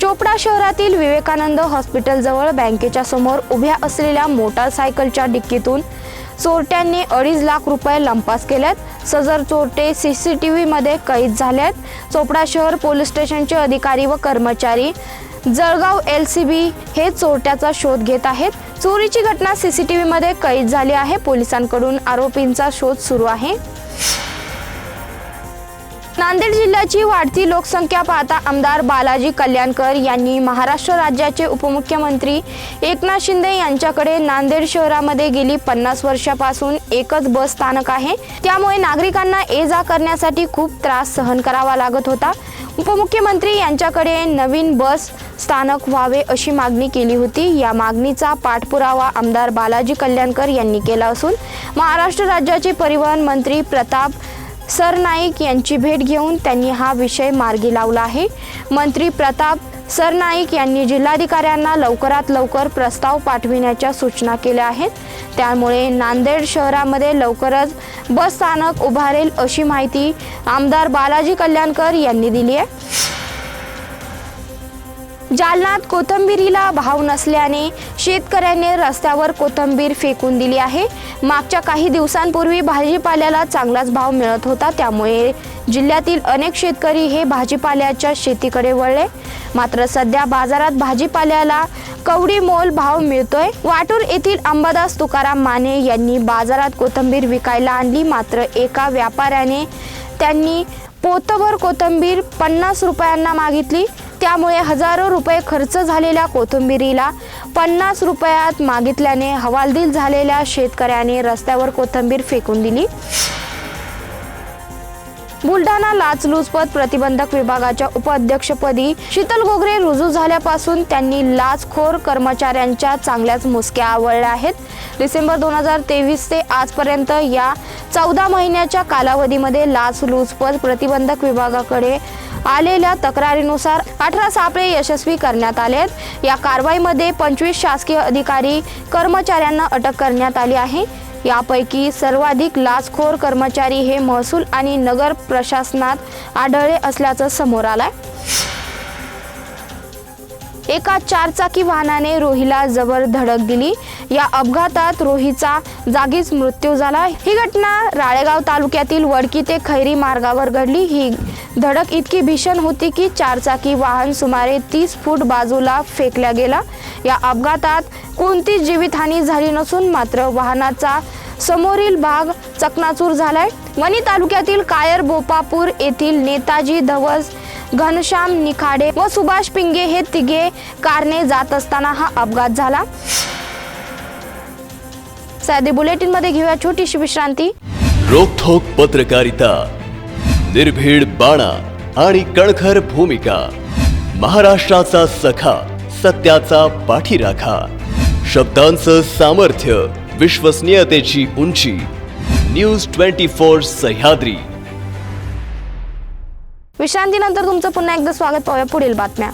चोपडा शहरातील विवेकानंद हॉस्पिटलजवळ बँकेच्या समोर उभ्या असलेल्या मोटारसायकलच्या डिक्कीतून चोरट्यांनी अडीच लाख रुपये लंपास केल्यात सजर चोरटे सी सी टी व्हीमध्ये कैद झाल्यात चोपडा शहर पोलीस स्टेशनचे अधिकारी व कर्मचारी जळगाव एल सी बी हे चोरट्याचा शोध घेत आहेत. चोरीची घटना सी सी टी व्हीमध्ये कैद झाली आहे. पोलिसांकडून आरोपींचा शोध सुरू आहे. नांदेड जिल्ह्याची वाढती लोकसंख्या पाहता आमदार बालाजी कल्याणकर यांनी महाराष्ट्र राज्याचे उपमुख्यमंत्री एकनाथ शिंदे यांच्याकडे नांदेड शहरामध्ये गेली पन्नास वर्षापासून एकच बस स्थानक आहे. त्यामुळे नागरिकांना ये जा करण्यासाठी खूप त्रास सहन करावा लागत होता. उपमुख्यमंत्री यांच्याकडे नवीन बस स्थानक व्हावे अशी मागणी केली होती. या मागणीचा पाठपुरावा आमदार बालाजी कल्याणकर यांनी केला असून महाराष्ट्र राज्याचे परिवहन मंत्री प्रताप सरनाईक यांची भेट घेऊन त्यांनी हा विषय मार्गी लावला आहे. मंत्री प्रताप सरनाईक यांनी जिल्हाधिकाऱ्यांना लवकरात लवकर प्रस्ताव पाठविण्याच्या सूचना केल्या आहेत. त्यामुळे नांदेड शहरामध्ये लवकरच बस स्थानक उभारेल अशी माहिती आमदार बालाजी कल्याणकर यांनी दिली आहे. जालनात कोथंबिरीला भाव नसल्याने शेतकऱ्यांनी रस्त्यावर कोथंबीर फेकून दिली आहे. मागच्या काही दिवसांपूर्वी भाजीपाल्याला चांगलाच भाव मिळत होता त्यामुळे जिल्ह्यातील अनेक शेतकरी हे भाजीपाल्याच्या शेतीकडे वळले. मात्र सध्या बाजारात भाजीपाल्याला कवडी मोल भाव मिळतोय. वाटूर येथील अंबादास तुकाराम माने यांनी बाजारात कोथंबीर विकायला आणली. मात्र एका व्यापाऱ्याने त्यांनी पोतभर कोथंबीर पन्नास रुपयांना मागितली. त्यामुळे हजारो रुपये खर्च झालेल्या कोथिंबिरीला पन्नास रुपयात मागितल्याने हवालदिल झालेल्या शेतकऱ्याने रस्त्यावर कोथिंबीर फेकून दिली. बुलढाणा लाचलुचपत प्रतिबंधक विभागाच्या उपाध्यक्षपदी शीतल गोगरे रुजू झाल्यापासून त्यांनी लाचखोर कर्मचाऱ्यांच्या चांगल्याच मुसक्या आवळल्या आहेत. डिसेंबर दोन हजार तेवीस ते आजपर्यंत या चौदा महिन्याच्या कालावधीमध्ये लाचलुचपत प्रतिबंधक विभागाकडे आलेल्या तक्रारीनुसार अठरा सापळे यशस्वी करण्यात आले आहेत या कारवाईमध्ये पंचवीस शासकीय अधिकारी कर्मचाऱ्यांना अटक करण्यात आली आहे. यापैकी सर्वाधिक लाचखोर कर्मचारी हे महसूल आणि नगर प्रशासनात आढळले असल्याचं समोर आलं आहे एका चारचाकी वाहनाने रोहीला जबर धडक दिली. या अपघातात रोहीचा जागीच मृत्यू झाला. ही घटना राळेगाव तालुक्यातील वडकी ते खैरी मार्गावर घडली. ही धडक इतकी भीषण होती की चारचाकी वाहन सुमारे तीस फूट बाजूला फेकल्या गेला. या अपघातात कोणतीच जीवितहानी झाली नसून मात्र वाहनाचा समोरील भाग चकनाचूर झालाय. वणी तालुक्यातील कायर बोपापूर येथील नेताजी धवस घनश्याम निखाडे व सुभाष पिंगे हे तिघे कारने जात असताना हा अपघात झाला. साधी बुलेटिनमध्ये घेऊया छोटीशी विश्रांती. रोखोक पत्रकारिता निर्भीड बाणा आणि कणखर भूमिका महाराष्ट्राचा सखा सत्याचा पाठीराखा शब्दांचं सामर्थ्य विश्वसनीयतेची उंची न्यूज ट्वेंटी फोर सह्याद्री. विश्रांतीनंतर तुमचं पुन्हा एकदा स्वागत पाहूया पुढील बातम्या.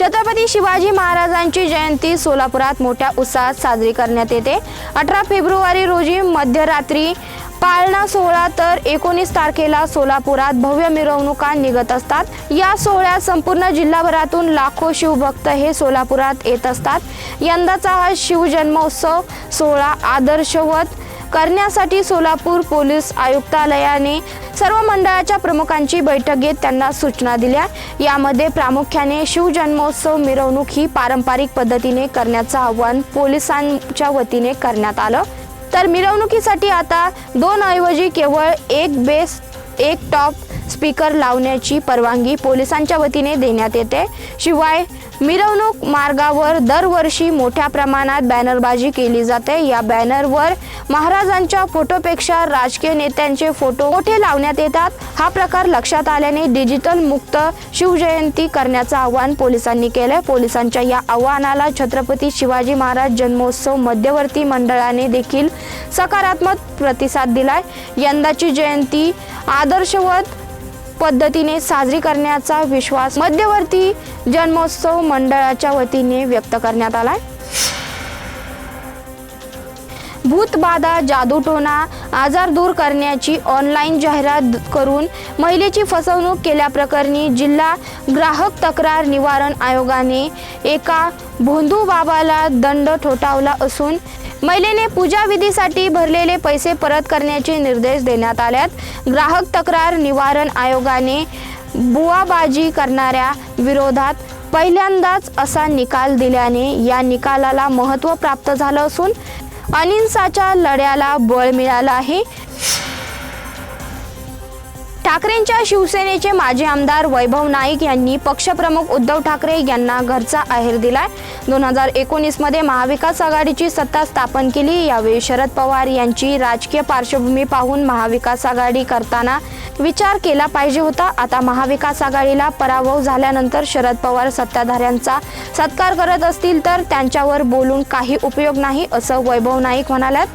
छत्रपती शिवाजी महाराजांची जयंती सोलापुरात मोठ्या उत्साहात साजरी करण्यात येते. अठरा फेब्रुवारी रोजी मध्यरात्री पाळणा सोहळा तर एकोणीस तारखेला सोलापुरात भव्य मिरवणुका निघत असतात. या सोहळ्यात संपूर्ण जिल्हाभरातून लाखो शिवभक्त हे सोलापुरात येत असतात. यंदाचा हा शिवजन्मोत्सव सोहळा आदर्शवत करण्यासाठी सोलापूर पोलीस आयुक्तालयाने सर्व मंडळाच्या प्रमुखांची बैठक घेत त्यांना सूचना दिल्या. यामध्ये प्रामुख्याने शिवजन्मोत्सव मिरवणूक ही पारंपरिक पद्धतीने करण्याचं आवाहन पोलिसांच्या वतीने करण्यात आलं. तर मिरवणुकीसाठी आता दोन ऐवजी केवळ एक बेस एक टॉप स्पीकर लावण्याची परवानगी पोलिसांच्या वतीने देण्यात येते. शिवाय मिरवणूक मार्गावर दरवर्षी मोठ्या प्रमाणात बॅनरबाजी केली जाते. या बॅनरवर महाराजांच्या फोटोपेक्षा राजकीय नेत्यांचे फोटो मोठे लावण्यात येतात. हा प्रकार लक्षात आल्याने डिजिटल मुक्त शिवजयंती करण्याचं आवाहन पोलिसांनी केलंय. पोलिसांच्या या आव्हानाला छत्रपती शिवाजी महाराज जन्मोत्सव मध्यवर्ती मंडळाने देखील सकारात्मक प्रतिसाद दिलाय. यंदाची जयंती आदर्शवत पद्धतीने साजरी करण्याचा विश्वास मध्यवर्ती जन्मोत्सव मंडळाच्या वतीने व्यक्त करण्यात आलाय. भूतबाधा जादूटोना आजार दूर करण्याची ऑनलाईन जाहिरात करून महिलेची फसवणूक केल्याप्रकरणी जिल्हा ग्राहक तक्रार निवारण आयोगाने एका भोंदू बाबाला दंड ठोठावला असून महिलेने पूजाविधीसाठी भरलेले पैसे परत करण्याचे निर्देश देण्यात आल्यात. ग्राहक तक्रार निवारण आयोगाने बुवाबाजी करणाऱ्या विरोधात पहिल्यांदाच असा निकाल दिल्याने या निकालाला महत्त्व प्राप्त झालं असून अहिंसाच्या लढ्याला बळ मिळालं आहे. ठाकरेंच्या शिवसेनेचे माजी आमदार वैभव नाईक यांनी पक्षप्रमुख उद्धव ठाकरे यांना घरचा आहेर दिलाय. दोन हजार एकोणीसमध्ये महाविकास आघाडीची सत्ता स्थापन केली. यावेळी शरद पवार यांची राजकीय पार्श्वभूमी पाहून महाविकास आघाडी करताना विचार केला पाहिजे होता. आता महाविकास आघाडीला पराभव झाल्यानंतर शरद पवार सत्ताधाऱ्यांचा सत्कार करत असतील तर त्यांच्यावर बोलून काही उपयोग नाही असं वैभव नाईक म्हणाल्यात.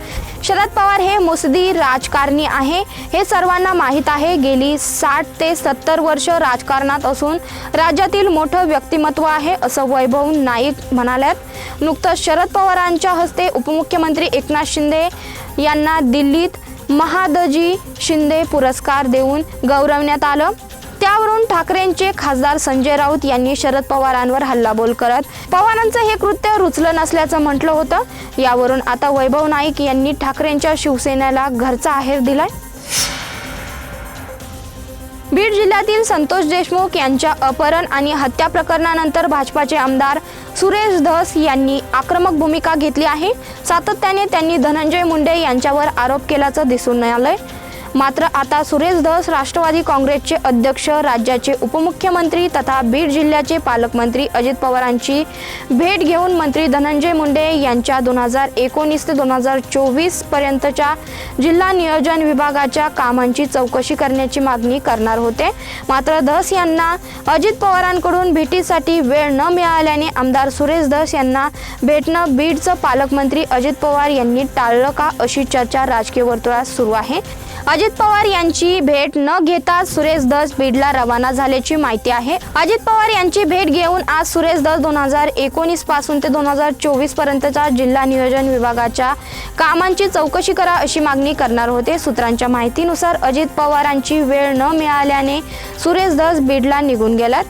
शरद पवार हे मुसदी राजकारणी आहे. हे सर्वांना माहीत आहे. गेली साठ ते सत्तर वर्ष राजकारणात असून राज्यातील मोठं व्यक्तिमत्व आहे असं वैभव नाईक म्हणाल्यात. नुकतंच शरद पवारांच्या हस्ते उपमुख्यमंत्री एकनाथ शिंदे यांना दिल्लीत महादजी शिंदे पुरस्कार देऊन गौरवण्यात आलं. त्यावरून ठाकरेंचे खासदार संजय राऊत यांनी शरद पवारांवर हल्लाबोल करत पवारांचं हे कृत्य रुचलं नसल्याचं म्हटलं होतं. यावरून आता वैभव नाईक यांनी ठाकरेंच्या शिवसेनेला घरचा आहेर दिलाय. बीड जिल्ह्यातील संतोष देशमुख यांच्या अपहरण आणि हत्या प्रकरणानंतर भाजपाचे आमदार सुरेश धस यांनी आक्रमक भूमिका घेतली आहे. सातत्याने त्यांनी धनंजय मुंडे यांच्यावर आरोप केल्याचं दिसून आलंय. मात्र आता सुरेश धस राष्ट्रवादी काँग्रेसचे अध्यक्ष राज्याचे उपमुख्यमंत्री तथा बीड जिल्ह्याचे पालकमंत्री अजित पवारांची भेट घेऊन मंत्री धनंजय मुंडे यांच्या दोन हजार एकोणीस ते दोन हजार चोवीस पर्यंतच्या जिल्हा नियोजन विभागाच्या कामांची चौकशी करण्याची मागणी करणार होते. मात्र धस यांना अजित पवारांकडून भेटीसाठी वेळ न मिळाल्याने आमदार सुरेश धस यांना भेटणं बीडचं पालकमंत्री अजित पवार यांनी टाळलं का अशी चर्चा राजकीय वर्तुळात सुरू आहे. अजित पवार यांची भेट न घेता सुरेश दस बीडला रवाना झाल्याची माहिती आहे. अजित पवार यांची भेट घेऊन आज सुरेश दस दोन हजार एकोणीसपासून ते दोन हजार चोवीस पर्यंतच्या जिल्हा नियोजन विभागाच्या कामांची चौकशी करा अशी मागणी करणार होते. सूत्रांच्या माहितीनुसार अजित पवारांची वेळ न मिळाल्याने सुरेश दस बीडला निघून गेलात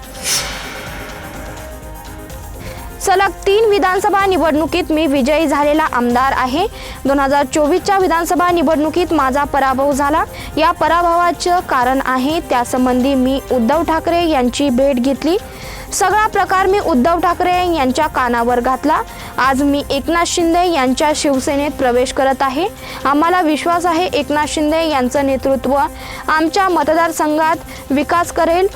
तीन विधानसभा निवडणुकीत मी विजयी झालेला आमदार आहे. दोन हजार चोवीसच्या विधानसभा निवडणुकीत माझा पराभव झाला. या पराभवाचं कारण आहे त्यासंबंधी मी उद्धव ठाकरे यांची भेट घेतली. सगळा प्रकार मी उद्धव ठाकरे यांच्या कानावर घातला. आज मी एकनाथ शिंदे यांच्या शिवसेनेत प्रवेश करत आहे. आम्हाला विश्वास आहे एकनाथ शिंदे यांचं नेतृत्व आमच्या मतदारसंघात विकास करेल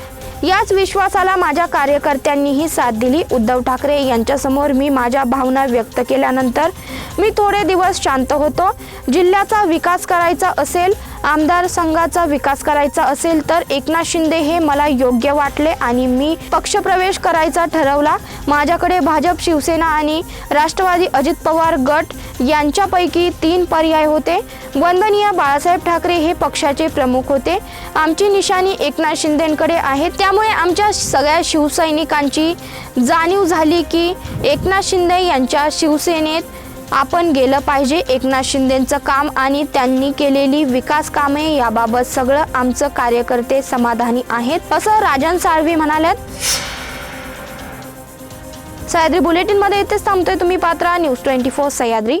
याच विश्वासाला माझ्या कार्यकर्त्यांनीही साथ दिली. उद्धव ठाकरे यांच्यासमोर मी माझ्या भावना व्यक्त केल्यानंतर मी थोडे दिवस शांत होतो. जिल्ह्याचा विकास करायचा असेल आमदार संघाचा विकास करायचा असेल तर एकनाथ शिंदे हे मला योग्य वाटले आणि मी पक्षप्रवेश करायचा ठरवला. माझ्याकडे भाजप शिवसेना आणि राष्ट्रवादी अजित पवार गट यांच्यापैकी तीन पर्याय होते. वंदनीय बाळासाहेब ठाकरे हे पक्षाचे प्रमुख होते. आमची निशाणी एकनाथ शिंदेकडे आहे. त्यामुळे आमच्या सगळ्या शिवसैनिकांची जाणीव झाली की एकनाथ शिंदे यांच्या शिवसेनेत आपण गेलं पाहिजे. एकनाथ शिंदेचं काम आणि त्यांनी केलेली विकास कामे याबाबत सगळं आमचं कार्यकर्ते समाधानी आहेत. असं राजन साळवी म्हणाल्यात. सह्याद्री बुलेटिनमध्ये इथेच थांबतोय तुम्ही Patra. News twenty four Sahyadri.